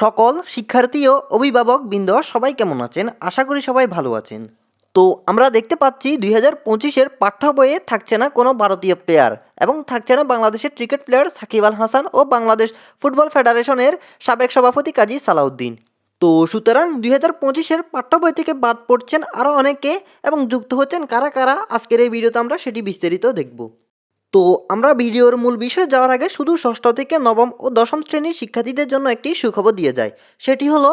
সকল শিক্ষার্থী ও অভিভাবক বৃন্দ, সবাই কেমন আছেন? আশা করি সবাই ভালো আছেন। তো আমরা দেখতে পাচ্ছি, দুই হাজার পঁচিশের পাঠ্য বইয়ে থাকছে না কোনো ভারতীয় প্লেয়ার এবং থাকছে না বাংলাদেশের ক্রিকেট প্লেয়ার সাকিব আল হাসান ও বাংলাদেশ ফুটবল ফেডারেশনের সাবেক সভাপতি কাজী সালাউদ্দিন। তো সুতরাং দুই হাজার পঁচিশের পাঠ্য বই থেকে বাদ পড়ছেন আরও অনেকে এবং যুক্ত হচ্ছেন কারা কারা? আজকের এই ভিডিওতে আমরা সেটি বিস্তারিত দেখব। তো আমরা ভিডিওর মূল বিষয়ে যাওয়ার আগে শুধু ষষ্ঠ থেকে নবম ও দশম শ্রেণির শিক্ষার্থীদের জন্য একটি সুখবর দিয়ে যায় সেটি হলো,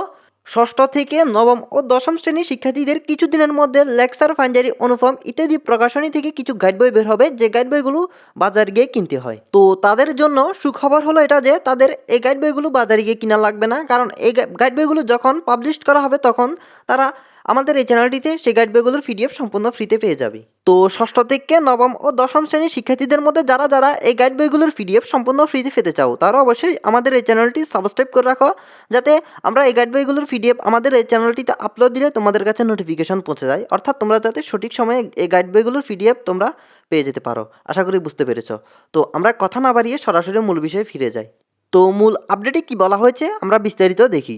ষষ্ঠ থেকে নবম ও দশম শ্রেণির শিক্ষার্থীদের কিছুদিনের মধ্যে লেকচার ফাইন্ডারি অনুফর্ম ইত্যাদি প্রকাশনী থেকে কিছু গাইড বই বের হবে, যে গাইড বইগুলো বাজার গিয়ে কিনতে হয়। তো তাদের জন্য সুখবর হলো এটা যে, তাদের এই গাইড বইগুলো বাজারে গিয়ে কিনা লাগবে না, কারণ এই গাইড বইগুলো যখন পাবলিশ করা হবে তখন তারা আমাদের এই চ্যানেলটিতে সেই গাইড বইগুলোর পিডিএফ সম্পূর্ণ ফ্রিতে পেয়ে যাবে। তো ষষ্ঠ থেকে নবম ও দশম শ্রেণির শিক্ষার্থীদের মধ্যে যারা যারা এই গাইড বইগুলোর পিডিএফ সম্পূর্ণ ফ্রিতে পেতে চাও, তারা অবশ্যই আমাদের এই চ্যানেলটি সাবস্ক্রাইব করে রাখো, যাতে আমরা এই গাইড বইগুলোর পিডিএফ আমাদের এই চ্যানেলটিতে আপলোড দিলে তোমাদের কাছে নোটিফিকেশন পৌঁছে যায়, অর্থাৎ তোমরা যাতে সঠিক সময়ে এই গাইড বইগুলোর পিডিএফ তোমরা পেয়ে যেতে পারো। আশা করি বুঝতে পেরেছ। তো আমরা কথা না বাড়িয়ে সরাসরি মূল বিষয়ে ফিরে যাই। তো মূল আপডেটে কি বলা হয়েছে, আমরা বিস্তারিত দেখি।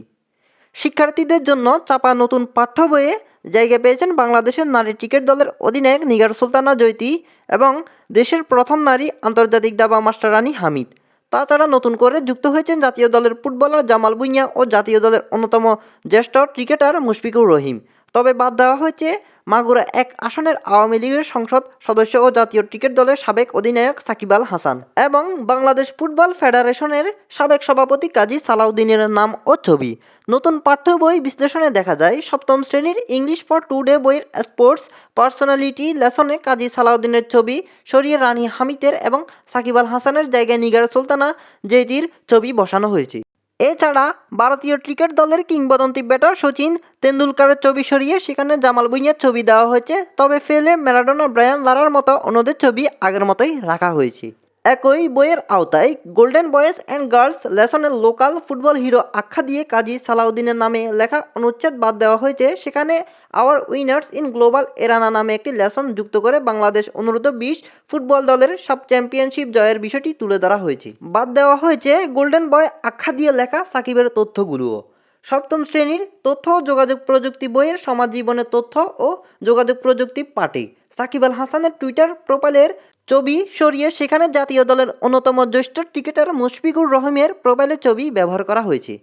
শিক্ষার্থীদের জন্য চাপা নতুন পাঠ্য বইয়ে জায়গা পেয়েছেন বাংলাদেশের নারী ক্রিকেট দলের অধিনায়ক নিগার সুলতানা জৈতি এবং দেশের প্রথম নারী আন্তর্জাতিক দাবা মাস্টার রানী হামিদ। তাছাড়া নতুন করে যুক্ত হয়েছেন জাতীয় দলের ফুটবলার জামাল বুইয়া ও জাতীয় দলের অন্যতম জ্যেষ্ঠ ক্রিকেটার মুশফিকুর রহিম। তবে বাদ দেওয়া হয়েছে, মাগুরা এক আসনের আওয়ামী লীগের সংসদ সদস্য ও জাতীয় ক্রিকেট দলের সাবেক অধিনায়ক সাকিব আল হাসান এবং বাংলাদেশ ফুটবল ফেডারেশনের সাবেক সভাপতি কাজী সালাউদ্দিনের নাম ও ছবি। নতুন পাঠ্য বই বিশ্লেষণে দেখা যায়, সপ্তম শ্রেণির ইংলিশ ফর টু ডে বইয়ের স্পোর্টস, পার্সোনালিটি লেসনে কাজী সালাউদ্দিনের ছবি সরিয়ে রানী হামিদের এবং সাকিব আল হাসানের জায়গায় নিগার সুলতানা জেদির ছবি বসানো হয়েছে। এছাড়া ভারতীয় ক্রিকেট দলের কিংবদন্তি ব্যাটার সচিন তেন্ডুলকারের ছবি সরিয়ে সেখানে জামাল ভুঁইয়ার ছবি দেওয়া হয়েছে। তবে ফেলে ম্যারাডোনা ব্রায়ান লারার মতো অন্যদের ছবি আগের মতোই রাখা হয়েছে। একই বইয়ের আওতায় গোল্ডেন বয়েজ অ্যান্ড গার্লস লেসনের লোকাল ফুটবল হিরো আখ্যা দিয়ে কাজী সালাউদ্দিনের নামে লেখা অনুচ্ছেদ বাদ দেওয়া হয়েছে। সেখানে our winners in global arena নামে একটি লেসন যুক্ত করে বাংলাদেশ অনুরোধ বিশ ফুটবল দলের সাব চ্যাম্পিয়নশিপ জয়ের বিষয়টি তুলে ধরা হয়েছে। বাদ দেওয়া হয়েছে গোল্ডেন বয় আখ্যা দিয়ে লেখা সাকিবের তথ্যগুলোও। সপ্তম শ্রেণির তথ্য যোগাযোগ প্রযুক্তি বইয়ের সমাজ জীবনের তথ্য ও যোগাযোগ প্রযুক্তি পাঠে সাকিব আল হাসানের টুইটার প্রোফাইলের ছবি সরিয়ে সেখানে জাতীয় দলের অন্যতম জ্যেষ্ঠ ক্রিকেটার মুশফিকুর রহমের প্রোফাইলের ছবি ব্যবহার করা হয়েছে।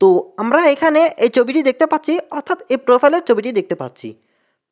তো আমরা এখানে এই ছবিটি দেখতে পাচ্ছি, অর্থাৎ এই প্রোফাইলের ছবিটি দেখতে পাচ্ছি।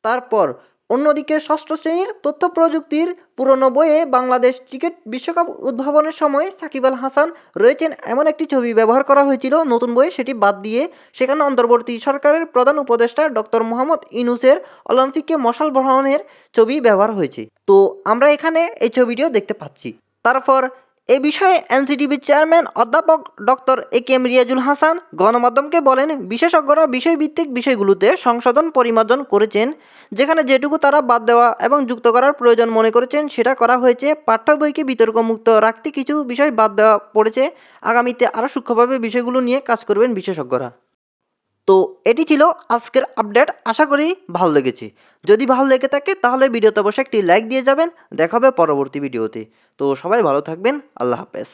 তারপর অন্যদিকে ষষ্ঠ শ্রেণির তথ্য প্রযুক্তির পুরনো বইয়ে বাংলাদেশ ক্রিকেট বিশ্বকাপ উদ্ভাবনের সময় সাকিব আল হাসান রয়েছেন এমন একটি ছবি ব্যবহার করা হয়েছিল। নতুন বইয়ে সেটি বাদ দিয়ে সেখানে অন্তর্বর্তী সরকারের প্রধান উপদেষ্টা ডক্টর মোহাম্মদ ইনুসের অলিম্পিকে মশাল বহনের ছবি ব্যবহার হয়েছে। তো আমরা এখানে এই ছবিটিও দেখতে পাচ্ছি। তারপর এ বিষয়ে এনসিটিভির চেয়ারম্যান অধ্যাপক doctor A K M Riazul Hasan গণমাধ্যমকে বলেন, বিশেষজ্ঞরা বিষয়ভিত্তিক বিষয়গুলোতে সংশোধন পরিমার্জন করেছেন, যেখানে যেটুকু তারা বাদ দেওয়া এবং যুক্ত করার প্রয়োজন মনে করেছেন, সেটা করা হয়েছে। পাঠ্য বইকে বিতর্কমুক্ত রাখতে কিছু বিষয় বাদ দেওয়া পড়েছে। আগামীতে আরও সূক্ষ্মভাবে বিষয়গুলো নিয়ে কাজ করবেন বিশেষজ্ঞরা। তো এটি ছিল আজকের আপডেট। আশা করি ভালো লেগেছে। যদি ভালো লেগে থাকে, তাহলে ভিডিওতে অবশ্যই একটি লাইক দিয়ে যাবেন। দেখা হবে পরবর্তী ভিডিওতে। তো সবাই ভালো থাকবেন। আল্লাহ হাফেজ।